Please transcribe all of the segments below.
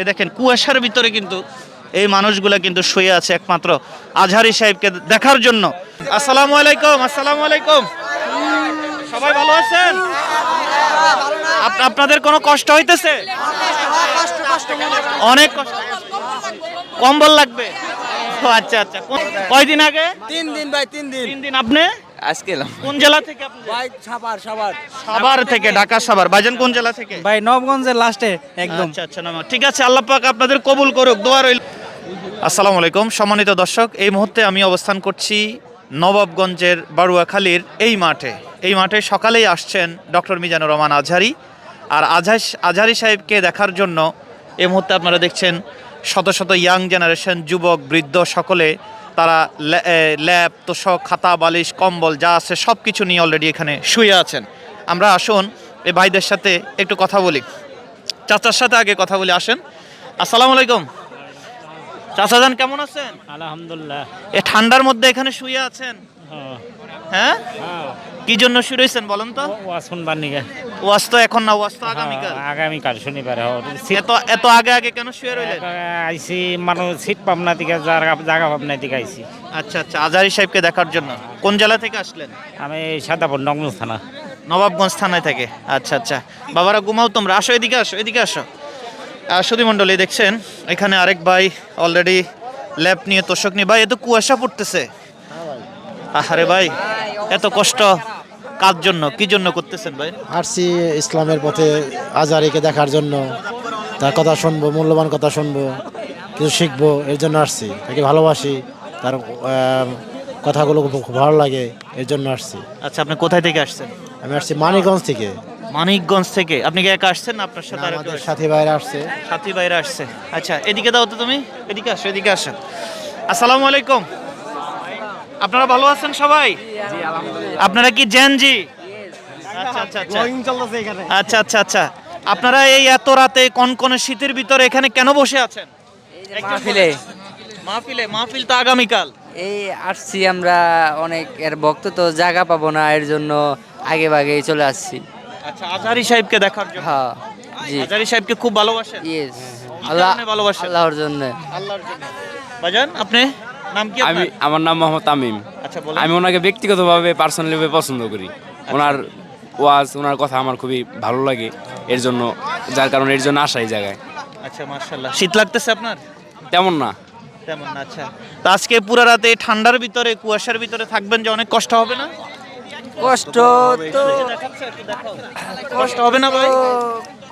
এ দেখেন কুয়াশার ভিতরে কিন্তু এই মানুষগুলা কিন্তু শুয়ে আছে একমাত্র আজহারি সাহেবকে দেখার জন্য। আসসালামু আলাইকুম আসসালামু আলাইকুম। সবাই ভালো আছেন? আপনাদের কোনো কষ্ট হইতেছে? অনেক কষ্ট। কম্বল লাগবে? আচ্ছা আচ্ছা। কয়দিন আগে? তিন দিন ভাই তিন দিন। তিন দিন আপনি? আজকে এলাম। কোন জেলা থেকে আপনি? ভাই সাবার সাবার সাভার থেকে ঢাকা সাভার। বাজান কোন জেলা থেকে? ভাই নবগঞ্জের লাস্টে একদম। আচ্ছা আচ্ছা নামা ঠিক আছে আল্লাহ পাক আপনাদের কবুল করুক দোয়া রইল। আসসালামু আলাইকুম সম্মানিত দর্শক এই মুহূর্তে আমি অবস্থান করছি নবাবগঞ্জের বারুয়াখালীর এই মাঠে। এই মাঠে সকালেই আসছেন ডক্টর মিজানুর রহমান আজহারি। আর আজহার আজহারি সাহেবকে দেখার জন্য এই মুহূর্তে আপনারা দেখছেন শত শত ইয়াং জেনারেশন যুবক বৃদ্ধ সকলে তারা ল্যা- ল্যাব তোষক খাতা বালিশ কম্বল যা আছে সব কিছু নিয়ে অলরেডি এখানে শুয়ে আছেন। আমরা আসুন এই ভাইদের সাথে একটু কথা বলি। চাচার সাথে আগে কথা বলি আসেন। আসসালামু আলাইকুম। চাচা যান কেমন আছেন? আলহামদুলিল্লাহ। এ ঠান্ডার মধ্যে এখানে শুয়ে আছেন? হ্যাঁ? কি জন্য শুয়ে রয়েছেন বলেন তো? ওয়াজ শুনবার ওয়াজ তো এখন না ওয়াজ তো আগামীকাল। হ্যাঁ, আগামীকাল শনিবার এত এত আগে আগে কেন শুয়ে রইলেন? মানুষ সিট না দিকে জায়গা জায়গা না দিকে আচ্ছা আচ্ছা আজহারি সাহেবকে দেখার জন্য। কোন জেলা থেকে আসলেন? আমি সাদাপুর নগঞ্জ থানা। নবাবগঞ্জ থানায় থেকে। আচ্ছা আচ্ছা। বাবারা ঘুমাও তোমরা। আসো এদিকে আসো এদিকে আসো। সুধী মণ্ডলী দেখছেন? এখানে আরেক ভাই অলরেডি ল্যাব নিয়ে তোষক নিয়ে ভাই এত কুয়াশা পড়তেছে। আরে ভাই এত কষ্ট কার জন্য কি জন্য করতেছেন ভাই? আসছি ইসলামের পথে আজারিকে দেখার জন্য তার কথা শুনব মূল্যবান কথা শুনব কিছু শিখব এর জন্য আসছি। তাকে ভালোবাসি তার কথাগুলো খুব ভালো লাগে এর জন্য আসছি। আচ্ছা আপনি কোথায় থেকে আসছেন? আমি আসছি মানিকগঞ্জ থেকে। মানিকগঞ্জ থেকে। আপনি কি একা আসছেন আপনার সাথে আমাদের সাথী ভাইরা আসছে। সাথী বাইরে আসছে। আচ্ছা এদিকে দাও তো তুমি। এদিকে আসো এদিকে আসো আসসালামু আলাইকুম। আপনারা ভালো আছেন সবাই? আপনারা কি জেনজি আচ্ছা আচ্ছা আচ্ছা। আচ্ছা আচ্ছা আচ্ছা। আপনারা এই এত রাতে কনকনে শীতের ভিতরে এখানে কেন বসে আছেন? মাহফিলে। মাহফিলে মাহফিল তো আগামীকাল। এই আসছি আমরা অনেক এর ভক্ত তো জায়গা পাবো না এর জন্য আগে ভাগে চলে আসছি। আচ্ছা সাহেবকে দেখার জন্য। হ্যাঁ জি। সাহেবকে খুব ভালোবাসেন। ইয়েস আল্লাহ ভালোবাসেন? আল্লাহর জন্য। আল্লাহর জন্য। বাজান আপনি? নাম কি আমি আমার নাম মোহাম্মদ তামিম। আচ্ছা বলেন। আমি ওনাকে ব্যক্তিগতভাবে পার্সোনালিভাবে পছন্দ করি। ওনার ওয়াজ ওনার কথা আমার খুবই ভালো লাগে। এর জন্য যার কারণে এর জন্য আসা এই জায়গায়। আচ্ছা মার্শাল্লাহ শীত লাগতেছে আপনার? তেমন না। তেমন না আচ্ছা। তো আজকে পুরো রাতে ঠান্ডার ভিতরে কুয়াশার ভিতরে থাকবেন যে অনেক কষ্ট হবে না? কষ্ট তো কষ্ট হবে না ভাই?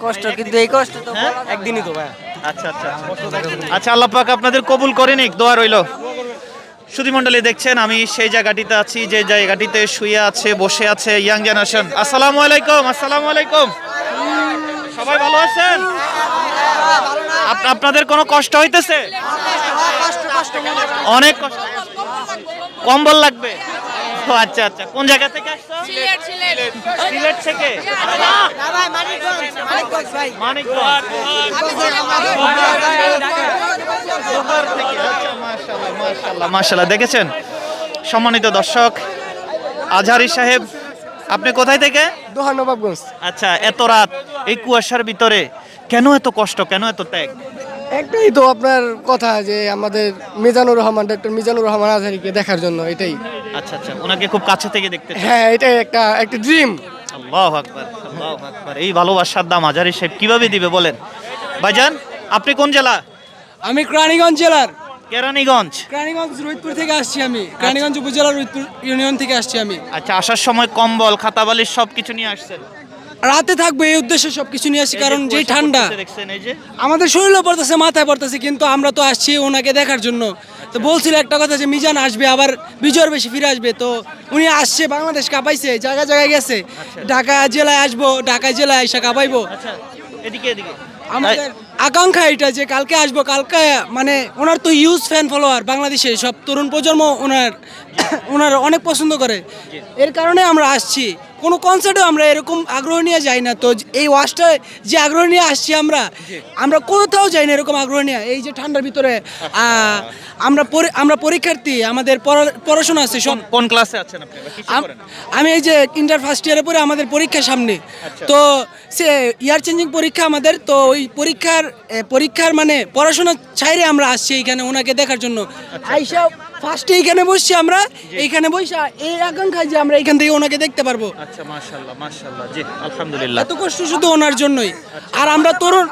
কষ্ট কিন্তু এই কষ্ট তো হ্যাঁ? একদিনই তো ভাই। আচ্ছা আচ্ছা আচ্ছা। আল্লাহ পাক আপনাদের কবুল করেন নিক দোয়া রইল। সুধী মণ্ডলী দেখছেন, আমি সেই জায়গাটিতে আছি, যে জায়গাটিতে শুয়ে আছে, বসে আছে ইয়াং জেনারেশন। আসসালামু আলাইকুম আসসালামু আলাইকুম। সবাই ভালো আছেন? আপ- আপনাদের কোনো কষ্ট হইতেছে? অনেক কষ্ট। কম্বল লাগবে। ও আচ্ছা আচ্ছা। কোন জায়গা থেকে আসছো? সিলেট থেকে। আচ্ছা, মাশাআল্লাহ, মাশাআল্লাহ, মাশাআল্লাহ। দেখেছেন? সম্মানিত দর্শক আজহারি সাহেব আপনি কোথায় থেকে? দোহা নবাবগঞ্জ। আচ্ছা এত রাত এই কুয়াশার ভিতরে কেন এত কষ্ট কেন এত ত্যাগ? একটাই তো আপনার কথা যে আমাদের মিজানুর রহমান ডক্টর মিজানুর রহমান আজহারিকে দেখার জন্য এটাই। আচ্ছা আচ্ছা ওনাকে খুব কাছে থেকে দেখতে চাই। হ্যাঁ এটাই একটা একটা ড্রিম আল্লাহ আকবার আল্লাহ আকবার। এই ভালোবাসার দাম আজহারি সাহেব কীভাবে দিবে বলেন? ভাইজান আপনি কোন জেলা? আমি ক্রানীগঞ্জ জেলার। কেরানীগঞ্জ। ক্রানীগঞ্জ রোহিতপুর থেকে আসছি আমি। ক্রানীগঞ্জ উপজেলার রোহিতপুর ইউনিয়ন থেকে আসছি আমি। আচ্ছা আসার সময় কম্বল খাতা বালিশ সব কিছু নিয়ে আসছেন? রাতে থাকব এই উদ্দেশ্যে সবকিছু নিয়ে আসছি কারণ যে যেই ঠান্ডা। আমাদের শরীরও পড়তেছে মাথায় পড়তেছে কিন্তু আমরা তো আসছি ওনাকে দেখার জন্য। তো বলছিল একটা কথা যে মিজান আসবে আবার বিজয়ের বেশি ফিরে আসবে। তো উনি আসছে বাংলাদেশ কাঁপাইছে জায়গায় জায়গায় গেছে। ঢাকা জেলায় আসব ঢাকা জেলায় এসে কাঁপাইবো আচ্ছা এদিকে এদিকে। আমাদের আকাঙ্ক্ষা এটা যে কালকে আসব কালকে মানে ওনার তো ইউজ ফ্যান ফলোয়ার বাংলাদেশে সব তরুণ প্রজন্ম ওনার ওনার অনেক পছন্দ করে। এর কারণে আমরা আসছি। কোনো কনসার্টেও আমরা এরকম আগ্রহ নিয়ে যাই না। তো এই ওয়াশটা যে আগ্রহ নিয়ে আসছি আমরা আমরা কোথাও যাই না এরকম আগ্রহ নিয়ে। এই যে ঠান্ডার ভিতরে আমরা আমরা পরীক্ষার্থী আমাদের পড়াশোনা আছে সব। কোন- ক্লাসে আছেন আম- এই যে ইন্টার ফার্স্ট ইয়ারে পরে আমাদের পরীক্ষা সামনে। আচ্ছা। তো সে ইয়ার চেঞ্জিং পরীক্ষা আমাদের তো ওই পরীক্ষার পরীক্ষার মানে পড়াশোনা ছাইরে আমরা আসছি এইখানে ওনাকে দেখার জন্য। আচ্ছা, আইসা ফার্স্টে এইখানে বসছি আমরা এইখানে বসে এই আকাঙ্ক্ষায় যে আমরা এখান থেকে ওনাকে দেখতে পারব। আচ্ছা মাশাআল্লাহ মাশাআল্লাহ জি আলহামদুলিল্লাহ। এত কষ্ট শুধু ওনার জন্যই। আর আমরা তরুণ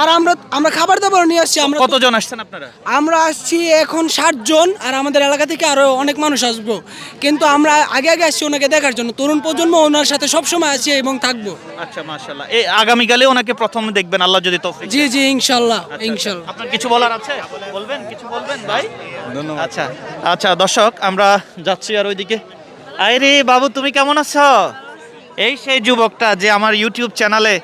আর আমরা আমরা খাবার দাবার নিয়ে আসছি আমরা কতজন আসছেন আপনারা? আমরা আসছি এখন ষাট জন আর আমাদের এলাকা থেকে আরও অনেক মানুষ আসব। কিন্তু আমরা আগে আগে আসছি ওনাকে দেখার জন্য। তরুণ প্রজন্ম ওনার সাথে সবসময় আছি এবং থাকব। আচ্ছা মাশাআল্লাহ। এই আগামীকালে ওনাকে প্রথম দেখবেন আল্লাহ যদি তৌফিক জি জি ইনশাল্লাহ আচ্ছা, ইনশাল্লাহ আপনার কিছু বলার আছে? বলবেন কিছু বলবেন ভাই? ধন্যবাদ। আচ্ছা আচ্ছা দর্শক আমরা যাচ্ছি আর ওইদিকে। আরে বাবু তুমি কেমন আছো? এই সেই যুবকটা যে আমার ইউটিউব চ্যানেলে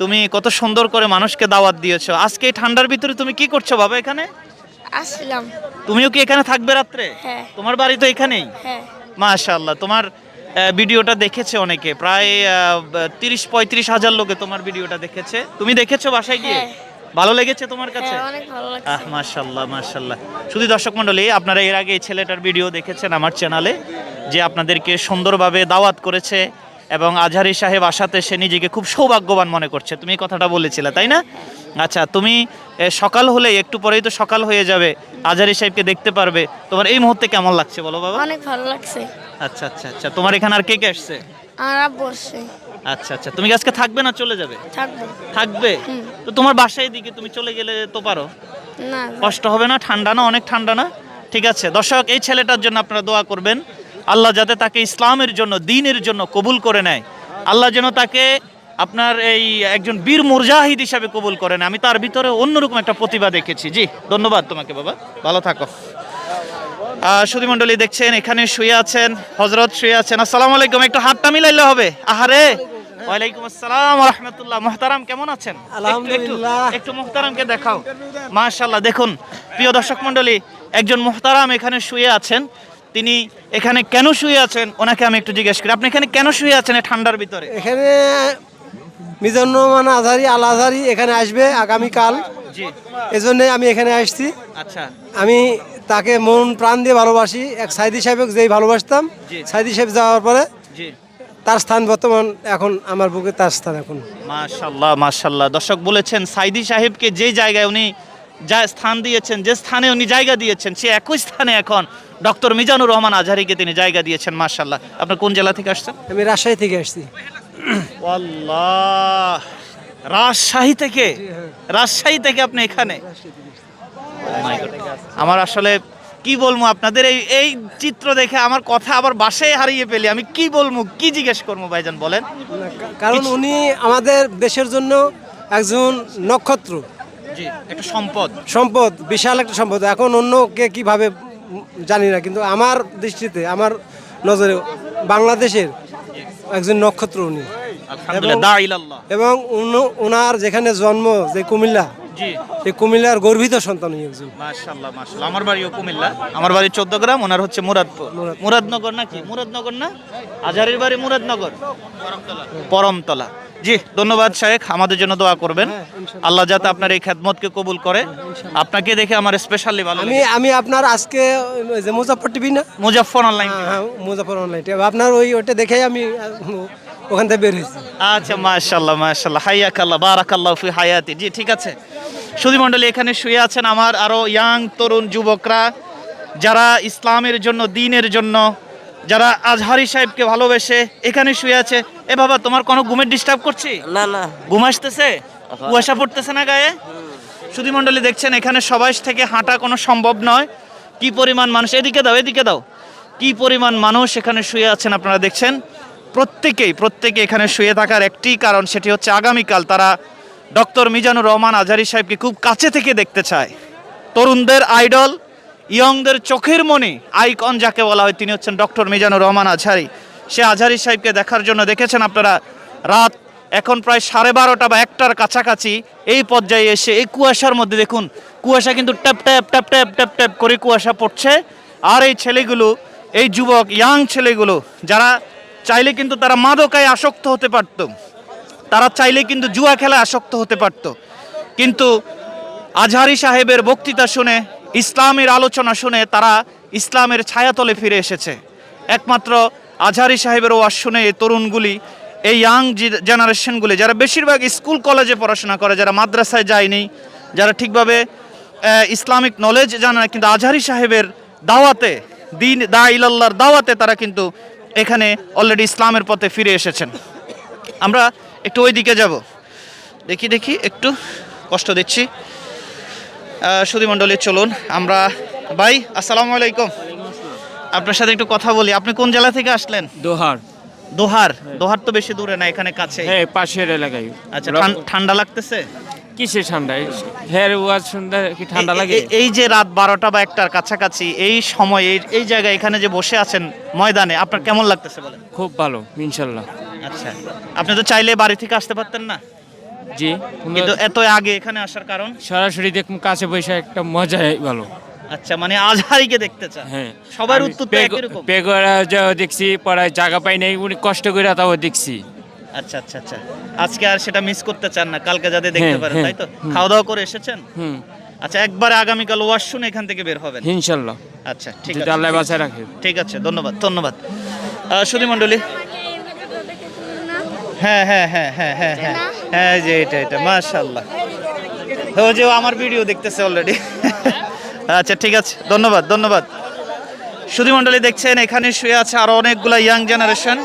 তুমি কত সুন্দর করে মানুষকে দাওয়াত দিয়েছ। আজকে এই ঠান্ডার ভিতরে তুমি কি করছ বাবা এখানে? আসলাম। তুমিও কি এখানে থাকবে রাত্রে? হ্যাঁ। তোমার বাড়ি তো এখানেই? হ্যাঁ। মাশাআল্লাহ তোমার ভিডিওটা দেখেছে অনেকে প্রায় তিরিশ পঁয়ত্রিশ হাজার লোকে তোমার ভিডিওটা দেখেছে। তুমি দেখেছ বাসায় গিয়ে? হ্যাঁ। ভালো লেগেছে তোমার কাছে? আহ মাশাল্লাহ মাশাল্লাহ শুধু দর্শক মন্ডলী আপনারা এর আগে এই ছেলেটার ভিডিও দেখেছেন আমার চ্যানেলে যে আপনাদেরকে সুন্দরভাবে দাওয়াত করেছে। এবং আজহারি সাহেব আসাতে সে নিজেকে খুব সৌভাগ্যবান মনে করছে। তুমি এই কথাটা বলেছিলে তাই না? আচ্ছা তুমি সকাল হলে একটু পরেই তো সকাল হয়ে যাবে আজহারি সাহেবকে দেখতে পারবে। তোমার এই মুহূর্তে কেমন লাগছে বলো বাবা? অনেক ভালো লাগছে। আচ্ছা আচ্ছা আচ্ছা তোমার এখানে আর কে কে আসছে? আর আব্বু আসছে। আচ্ছা আচ্ছা তুমি আজকে থাকবে না চলে যাবে? থাকব। থাকবে? তো তোমার বাসায় দিকে তুমি চলে গেলে তো পারো। না। কষ্ট হবে না ঠান্ডা না অনেক ঠান্ডা না? ঠিক আছে দর্শক এই ছেলেটার জন্য আপনারা দোয়া করবেন। আল্লাহ যাতে তাকে ইসলামের জন্য দিনের জন্য কবুল করে নেয়। আল্লাহ যেন তাকে আপনার এই একজন বীর মুরজাহিদ হিসাবে কবুল করে নেয়। আমি তার ভিতরে অন্যরকম একটা প্রতিভা দেখেছি। জি ধন্যবাদ তোমাকে বাবা। ভালো থাকো। সুধী মণ্ডলী দেখছেন এখানে শুয়ে আছেন হজরত শুয়ে আছেন। আসসালামু আলাইকুম একটু হাতটা মিলাইলে হবে? আহারে! ওয়ালাইকুম আসসালাম রহমতুল্লাহ। মোহতারাম কেমন আছেন? আলহামদুলিল্লাহ। একটু মোহতারামকে দেখাও। মাশাল্লাহ দেখুন প্রিয় দর্শক মণ্ডলী একজন মোহতারাম এখানে শুয়ে আছেন। তিনি এখানে কেন শুয়ে আছেন? ওনাকে আমি একটু জিজ্ঞেস করি। আপনি এখানে কেন শুয়ে আছেন এই ঠান্ডার ভিতরে? এখানে মিজানুর রহমান আজহারি আল আজহারি এখানে আসবে আগামীকাল। জি। এজন্য আমি এখানে আসছি। আচ্ছা। আমি তাকে মন প্রাণ দিয়ে ভালোবাসি। এক সাইদি সাহেবকে যেই ভালোবাসতাম। সাইদি সাহেব যাওয়ার পরে জি। তার স্থান বর্তমান এখন আমার বুকে তার স্থান এখন। মাশাল্লাহ মাশাল্লাহ দর্শক বলেছেন সাইদি সাহেবকে যে জায়গায় উনি যা স্থান দিয়েছেন যে স্থানে উনি জায়গা দিয়েছেন সে একই স্থানে এখন ডক্টর মিজানুর রহমান আজহারিকে তিনি জায়গা দিয়েছেন মাশাল্লাহ আপনার কোন জেলা থেকে আসছেন? আমি রাজশাহী থেকে আসছি। আল্লাহ রাজশাহী থেকে? রাজশাহী থেকে আপনি এখানে. আমার আসলে কি বলব আপনাদের এই এই চিত্র দেখে আমার কথা আবার বাসায় হারিয়ে পেলি আমি কি বলব কি জিজ্ঞেস করব ভাইজান বলেন। কারণ উনি আমাদের দেশের জন্য একজন নক্ষত্র। একটা সম্পদ। সম্পদ বিশাল একটা সম্পদ। এখন অন্যকে কীভাবে জানি না কিন্তু আমার দৃষ্টিতে আমার নজরে বাংলাদেশের একজন নক্ষত্র উনি। এবং ওনার যেখানে জন্ম যে কুমিল্লা এই কুমিল্লার গর্বিত সন্তান একজন। মাশাআল্লাহ মাশাআল্লাহ। আমার বাড়িও কুমিল্লা। আমার বাড়ি চোদ্দ গ্রাম ওনার হচ্ছে মুরাদপুর। মুরাদনগর নাকি? মুরাদনগর না? আজহারের বাড়ি মুরাদনগর। পরমতলা। জি ধন্যবাদ শেখ আমাদের জন্য দোয়া করবেন। আল্লাহ যাতে আপনার এই খেদমতকে কবুল করে। আপনাকে দেখে আমার স্পেশালি ভালো আমি আমি আপনার আজকে যে মুজাফর টিভি না? মুজাফফর অনলাইন হ্যাঁ, হ্যাঁ মুজাফর অনলাইন আপনার ওই ওটা দেখেই আমি ওখান থেকে বের হয়েছি। আচ্ছা মাশাল্লাহ মাশাল্লাহ হাইয়াকাল্লাহ বারাকাল্লাহ ফি হায়াতি। জি ঠিক আছে। সুধী মণ্ডলী এখানে শুয়ে আছেন আমার আরও ইয়াং তরুণ যুবকরা যারা ইসলামের জন্য দিনের জন্য যারা আজহারি সাহেবকে ভালোবেসে এখানে শুয়ে আছে এ বাবা তোমার কোনো ঘুমের ডিস্টার্ব করছি? না না। ঘুম আসতেছে? কুয়াশা পড়তেছে না গায়ে? সুধী মণ্ডলী দেখছেন এখানে সবাই থেকে হাঁটা কোনো সম্ভব নয়। কি পরিমাণ মানুষ? এদিকে দাও এদিকে দাও। কি পরিমাণ মানুষ এখানে শুয়ে আছেন আপনারা দেখছেন? প্রত্যেকেই প্রত্যেকে এখানে শুয়ে থাকার একটি কারণ সেটি হচ্ছে আগামীকাল তারা ডক্টর মিজানুর রহমান আজহারি সাহেবকে খুব কাছে থেকে দেখতে চায়। তরুণদের আইডল ইয়ংদের চোখের মনি আইকন যাকে বলা হয়, তিনি হচ্ছেন ডক্টর মিজানুর রহমান আজহারি। সে আজহারি সাহেবকে দেখার জন্য দেখেছেন আপনারা? রাত এখন প্রায় সাড়ে বারোটা বা একটার কাছাকাছি। এই পর্যায়ে এসে এই কুয়াশার মধ্যে দেখুন, কুয়াশা কিন্তু ট্যাপ ট্যাপ ট্যাপ ট্যাপ ট্যাপ ট্যাপ করে কুয়াশা পড়ছে। আর এই ছেলেগুলো, এই যুবক, ইয়াং ছেলেগুলো, যারা চাইলে কিন্তু তারা মাদকায় আসক্ত হতে পারত, তারা চাইলে কিন্তু জুয়া খেলায় আসক্ত হতে পারত। কিন্তু আজহারি সাহেবের বক্তৃতা শুনে, ইসলামের আলোচনা শুনে তারা ইসলামের ছায়াতলে ফিরে এসেছে। একমাত্র আজহারি সাহেবের ওয়াজ শুনে এই তরুণগুলি, এই ইয়াং জেনারেশনগুলি যারা বেশিরভাগ স্কুল কলেজে পড়াশোনা করে, যারা মাদ্রাসায় যায়নি, যারা ঠিকভাবে ইসলামিক নলেজ জানে না, কিন্তু আজহারি সাহেবের দাওয়াতে, দিন, দা ইলাল্লাহর দাওয়াতে তারা কিন্তু এখানে অলরেডি ইসলামের পথে ফিরে এসেছেন। আমরা একটু ওই দিকে যাব। দেখি দেখি, একটু কষ্ট দিচ্ছি। সুধীমণ্ডলী চলুন। আমরা ভাই আসসালামু আলাইকুম। আপনার সাথে একটু কথা বলি। আপনি কোন জেলা থেকে আসলেন? দোহার। দোহার। দোহার তো বেশি দূরে না এখানে কাছে হ্যাঁ পাশের এলাকায়। আচ্ছা ঠান্ডা লাগতেছে? কিসে ঠান্ডা? হ্যাঁ ওয়াজ শুনতে কি ঠান্ডা লাগে? এই যে রাত বারোটা বা একটার কাছাকাছি এই সময় এই- এই জায়গায় এখানে যে বসে আছেন ময়দানে আপনার কেমন লাগতেছে বলেন? খুব ভালো ইনশাল্লাহ। আচ্ছা। আপনি তো চাইলে বাড়ি থেকে আসতে পারতেন না। জি। কিন্তু এত আগে এখানে আসার কারণ? সরাসরি দেখুন কাছে বসে একটা মজাই ভালো। আচ্ছা মানে আজহারিকে দেখতে চান? হ্যাঁ। সবার উত্তর তো একই রকম। পেগোরা যা দেখছি পড়ায় জায়গা পাই নাই উনি কষ্ট করে তাও দেখছি। আচ্ছা আচ্ছা আচ্ছা। আজকে আর সেটা মিস করতে চান না কালকে যাতে দেখতে হ্যাঁ, পারেন হ্যাঁ, তাই তো? খাওয়া দাওয়া করে এসেছেন? হুম। আচ্ছা একবারে আগামীকাল ওয়াশ শুনে এখান থেকে বের হবেন। ইনশাল্লাহ। আচ্ছা ঠিক আছে। আল্লাহ বাঁচায় রাখে। ঠিক আছে ধন্যবাদ ধন্যবাদ। সুধী মণ্ডলী। হ্যাঁ হ্যাঁ হ্যাঁ হ্যাঁ হ্যাঁ হ্যাঁ। হ্যাঁ যে এটা এটা মাশাল্লাহ ও যে আমার ভিডিও দেখতেছে অলরেডি আচ্ছা ঠিক আছে ধন্যবাদ ধন্যবাদ। সুধী মণ্ডলী দেখছেন এখানে শুয়ে আছে আরও অনেকগুলা ইয়াং জেনারেশন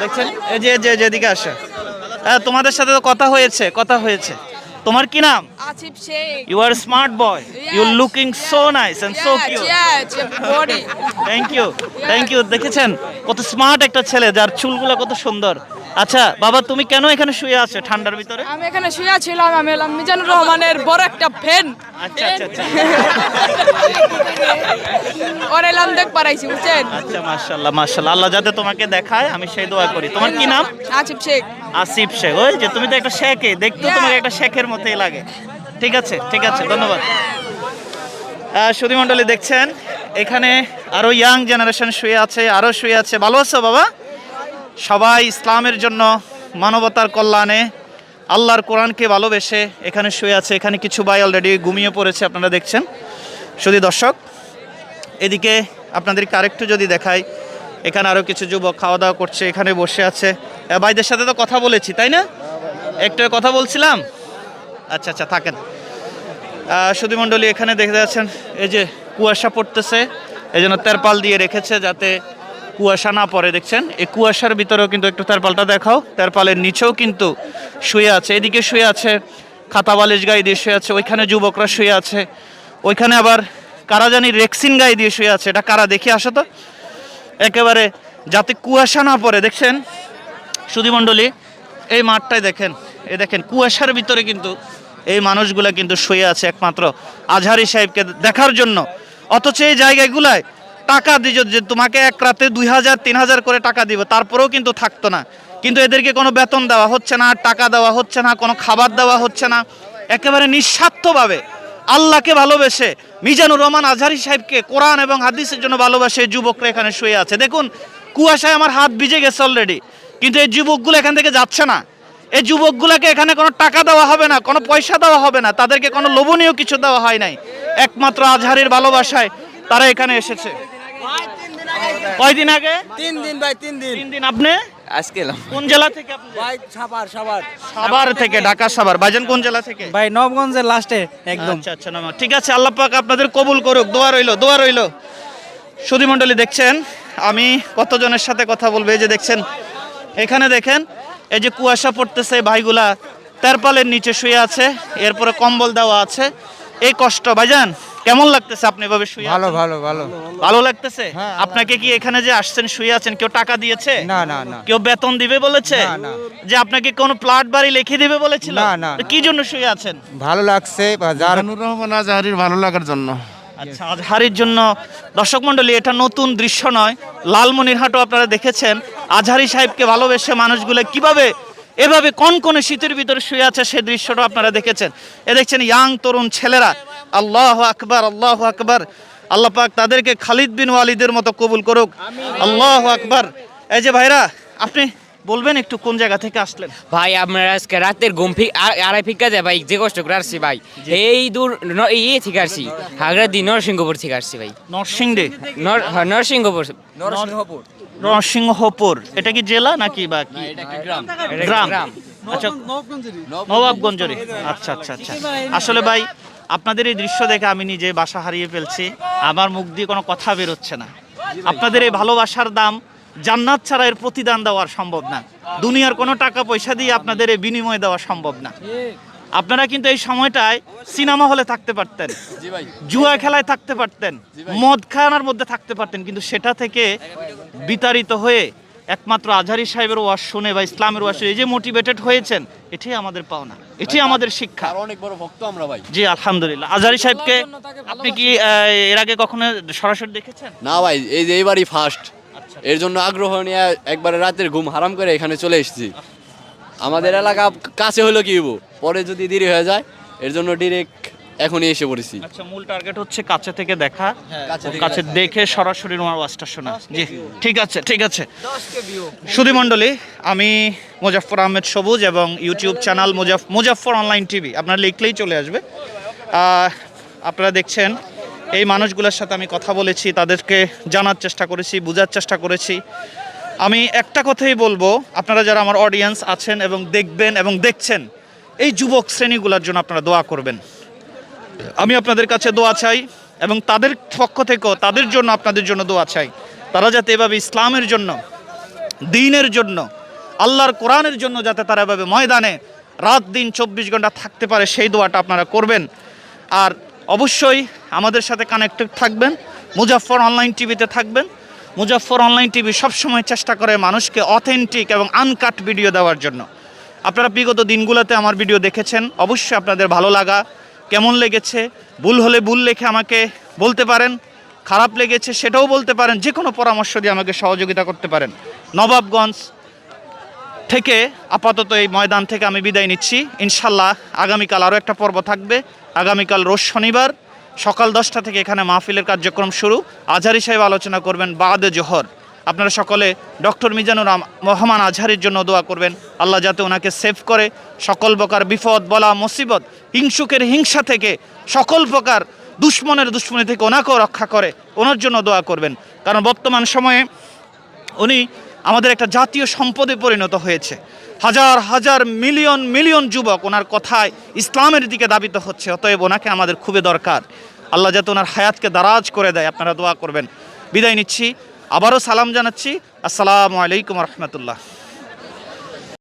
দেখছেন? এই যে যে যেদিকে আসে। হ্যাঁ তোমাদের সাথে তো কথা হয়েছে কথা হয়েছে। তোমার কি নাম? Atif Sheikh. You are smart boy you. Looking so nice and so cute. Thank you thank you দেখেছেন? কত স্মার্ট একটা ছেলে যার চুলগুলো কত সুন্দর। আচ্ছা বাবা তুমি কেন এখানে শুয়ে আছো ঠান্ডার ভিতরে? আমি এখানে শুয়ে ছিলাম আমি এলাম মিজানুর রহমানের বড় একটা ফ্যান। আচ্ছা আচ্ছা আচ্ছা। ওর এলাম দেখ পারাইছি বুঝছেন? আচ্ছা মাশাআল্লাহ মাশাআল্লাহ। আল্লাহ যাতে তোমাকে দেখায় আমি সেই দোয়া করি। তোমার কি নাম? আসিফ শেখ। আসিফ শেখ। ওই যে তুমি তো একটা শেখে দেখতে তোমাকে একটা শেখের মতোই লাগে। ঠিক আছে ঠিক আছে ধন্যবাদ। সুধী মণ্ডলী দেখছেন? এখানে আরও ইয়াং জেনারেশন শুয়ে আছে আরও শুয়ে আছে। ভালো আছো বাবা? সবাই ইসলামের জন্য মানবতার কল্যাণে আল্লাহর কোরআনকে ভালোবেসে এখানে শুয়ে আছে। এখানে কিছু ভাই অলরেডি ঘুমিয়ে পড়েছে, আপনারা দেখছেন। শুধু দর্শক, এদিকে আপনাদেরকে আরেকটু যদি দেখাই, এখানে আরও কিছু যুবক খাওয়া দাওয়া করছে, এখানে বসে আছে। ভাইদের সাথে তো কথা বলেছি, তাই না? একটু কথা বলছিলাম? আচ্ছা আচ্ছা থাকেন। সুধী মণ্ডলী এখানে দেখতে যাচ্ছেন, এই যে কুয়াশা পড়তেছে, এই জন্য তেরপাল দিয়ে রেখেছে যাতে কুয়াশা না পড়ে, দেখছেন? এই কুয়াশার ভিতরেও কিন্তু একটু তেরপালটা দেখাও। তেরপালের নিচেও কিন্তু শুয়ে আছে। এদিকে শুয়ে আছে, খাতা বালিশ গায়ে দিয়ে শুয়ে আছে, ওইখানে যুবকরা শুয়ে আছে। ওইখানে আবার কারা জানি রেক্সিন গায়ে দিয়ে শুয়ে আছে, এটা কারা? দেখে, আসো তো। একেবারে যাতে কুয়াশা না পড়ে, দেখছেন? সুধীমণ্ডলী এই মাঠটায় দেখেন, এই দেখেন, কুয়াশার ভিতরে কিন্তু এই মানুষগুলা কিন্তু শুয়ে আছে একমাত্র আজহারি সাহেবকে দেখার জন্য। অথচ এই জায়গাগুলায় টাকা দিজ যে তোমাকে এক রাতে দুই হাজার, তিন হাজার করে টাকা দিব, তারপরেও কিন্তু থাকতো না। কিন্তু এদেরকে কোনো বেতন দেওয়া হচ্ছে না, টাকা দেওয়া হচ্ছে না, কোনো খাবার দেওয়া হচ্ছে না। একেবারে নিঃস্বার্থভাবে আল্লাহকে ভালোবেসে মিজানুর রহমান আজহারি সাহেবকে কোরআন এবং হাদিসের জন্য ভালোবাসে যুবকরা এখানে শুয়ে আছে। দেখুন, কুয়াশায় আমার হাত ভিজে গেছে অলরেডি কিন্তু এই যুবকগুলো এখান থেকে যাচ্ছে না। এই যুবকগুলোকে এখানে কোনো টাকা দেওয়া হবে না, কোনো পয়সা দেওয়া হবে না, তাদেরকে কোনো লোভনীয় কিছু দেওয়া হয় নাই। একমাত্র আজহারির ভালোবাসায় তারা এখানে এসেছে। কয়দিন আগে? তিন দিন ভাই তিন দিন। তিন দিন আপনি? আজকে এলাম। কোন জেলা থেকে আপনি? ভাই সাবার সাবার সাভার থেকে ঢাকা সাভার। ভাইজান কোন জেলা থেকে? ভাই নবগঞ্জের লাস্টে একদম। আচ্ছা আচ্ছা নামা ঠিক আছে আল্লাহ পাক আপনাদের কবুল করুক। দোয়া রইল দোয়া রইল। সুধী মণ্ডলী দেখছেন? আমি কতজনের সাথে কথা বলব? এই যে দেখছেন এখানে দেখেন এই যে কুয়াশা পড়তেছে ভাইগুলা তেরপালের নিচে শুয়ে আছে এরপরে কম্বল দেওয়া আছে। এই কষ্ট ভাইজান কেমন লাগতেছে আপনি এভাবে শুয়ে ভালো ভালো ভালো। ভালো লাগতেছে? আপনাকে কি এখানে যে আসছেন শুয়ে আছেন কেউ টাকা দিয়েছে? না না না। কেউ বেতন দিবে বলেছে? না, না। যে আপনাকে কোনো প্লাট বাড়ি লিখে দিবে বলেছিল? না, না, কি জন্য শুয়ে আছেন? ভালো লাগছে বা যার রহমান আজহারির ভালো লাগার জন্য। আচ্ছা আজহারির জন্য। দর্শক মণ্ডলী এটা নতুন দৃশ্য নয়। লালমনিরহাটও আপনারা দেখেছেন। আজহারি সাহেবকে ভালোবেসে মানুষগুলো কীভাবে এভাবে কোন কোন শীতের ভিতরে শুয়ে আছে সেই দৃশ্যটা আপনারা দেখেছেন। এ দেখছেন ইয়াং তরুণ ছেলেরা। আল্লাহ আকবার আল্লাহ আকবার। আল্লাহ পাক তাদেরকে খালিদ বিন ওয়ালিদের মতো কবুল করুক। আল্লাহ আকবার। এই যে ভাইরা আপনি বলবেন একটু কোন জায়গা থেকে আসলেন? ভাই আপনার আজকে রাতের ঘুম ফি আড়াই ফিকা যায় ভাই যে কষ্ট করে আসছি ভাই। এই দূর এই ইয়ে থেকে আসছি হাগড়া দি নরসিংহপুর থেকে আসছি ভাই। নরসিংদে? নর- হ্যাঁ, নরসিংহপুর। নরসিংহপুর। এটা কি জেলা নাকি বা কি? গ্রাম? গ্রাম। আচ্ছা নবাবগঞ্জরে আচ্ছা আচ্ছা আচ্ছা। আসলে ভাই আপনাদের এই দৃশ্য দেখে আমি নিজে বাসা হারিয়ে ফেলছি। আমার মুখ দিয়ে কোনো কথা বেরোচ্ছে না। আপনাদের এই ভালোবাসার দাম জান্নাত ছাড়া এর প্রতিদান দেওয়ার সম্ভব না। দুনিয়ার কোনো টাকা পয়সা দিয়ে আপনাদের এই বিনিময় দেওয়া সম্ভব না। আপনারা কিন্তু এই সময়টায় সিনেমা হলে থাকতে পারতেন জুয়া খেলায় থাকতে পারতেন মদ খানার মধ্যে থাকতে পারতেন কিন্তু সেটা থেকে বিতাড়িত হয়ে একমাত্র আজহারি সাহেবের ওয়াজ শুনে বা ইসলামের ওয়াজ এই যে মোটিভেটেড হয়েছেন এটাই আমাদের পাওনা এটাই আমাদের শিক্ষা। অনেক বড় ভক্ত আমরা ভাই। জি আলহামদুলিল্লাহ। আজহারি সাহেবকে আপনি কি এর আগে কখনো সরাসরি দেখেছেন? না ভাই এই যে এইবারই ফার্স্ট এর জন্য আগ্রহ নিয়ে একবারে রাতের ঘুম হারাম করে এখানে চলে এসেছি। আমাদের এলাকা কাছে হলো কি হব পরে যদি দেরি হয়ে যায় এর জন্য ডিরেক্ট এখনই এসে পড়েছি। আচ্ছা মূল টার্গেট হচ্ছে কাছে থেকে দেখা কাছে কাছে দেখে। সরাসরি আমার ওয়াজটা শোনা। জি ঠিক আছে ঠিক আছে। সুধী মণ্ডলী আমি মুজাফর আহমেদ সবুজ এবং YouTube channel Muzaf Muzaffar online TV আপনারা লিখলেই চলে আসবে। আপনারা দেখছেন এই মানুষগুলোর সাথে আমি কথা বলেছি তাদেরকে জানার চেষ্টা করেছি বোঝার চেষ্টা করেছি। আমি একটা কথাই বলব আপনারা যারা আমার অডিয়েন্স আছেন এবং দেখবেন এবং দেখছেন এই যুবক শ্রেণীগুলোর জন্য আপনারা দোয়া করবেন। আমি আপনাদের কাছে দোয়া চাই এবং তাদের পক্ষ থেকেও তাদের জন্য আপনাদের জন্য দোয়া চাই। তারা যাতে এভাবে ইসলামের জন্য, দিনের জন্য, আল্লাহর কোরআনের জন্য যাতে তারা এভাবে ময়দানে রাত দিন চব্বিশ ঘণ্টা থাকতে পারে, সেই দোয়াটা আপনারা করবেন। আর অবশ্যই আমাদের সাথে কানেক্টেড থাকবেন মুজাফর অনলাইন টিভিতে থাকবেন। মুজাফর অনলাইন টিভি সবসময় চেষ্টা করে মানুষকে অথেন্টিক এবং আনকাট ভিডিও দেওয়ার জন্য। আপনারা বিগত দিনগুলোতে আমার ভিডিও দেখেছেন, অবশ্যই আপনাদের ভালো লাগা। কেমন লেগেছে? ভুল হলে ভুল লেখে আমাকে বলতে পারেন। খারাপ লেগেছে সেটাও বলতে পারেন। যে কোনো পরামর্শ দিয়ে আমাকে সহযোগিতা করতে পারেন। নবাবগঞ্জ থেকে আপাতত এই ময়দান থেকে আমি বিদায় নিচ্ছি। ইনশাল্লাহ আগামীকাল আরও একটা পর্ব থাকবে। আগামীকাল রোজ শনিবার সকাল দশটা থেকে এখানে মাহফিলের কার্যক্রম শুরু। আজহারি সাহেব আলোচনা করবেন বাদে জোহর। আপনারা সকলে ডক্টর মিজানুর রহমান- আজহারির জন্য দোয়া করবেন। আল্লাহ যাতে ওনাকে সেভ করে। সকল প্রকার বিপদ বলা মুসিবত, হিংসুকের হিংসা থেকে সকল প্রকার দুশ্মনের দুশ্মনী থেকে ওনাকেও রক্ষা করে। ওনার জন্য দোয়া করবেন। কারণ বর্তমান সময়ে উনি আমাদের একটা জাতীয় সম্পদে পরিণত হয়েছে। হাজার হাজার মিলিয়ন মিলিয়ন যুবক ওনার কথায় ইসলামের দিকে দাবিত হচ্ছে। অতএব ওনাকে আমাদের খুবই দরকার। আল্লাহ যাতে ওনার হায়াতকে দারাজ করে দেয়। আপনারা দোয়া করবেন। বিদায় নিচ্ছি। আবারও সালাম জানাচ্ছি। আসসালামু আলাইকুম রহমতুল্লাহ।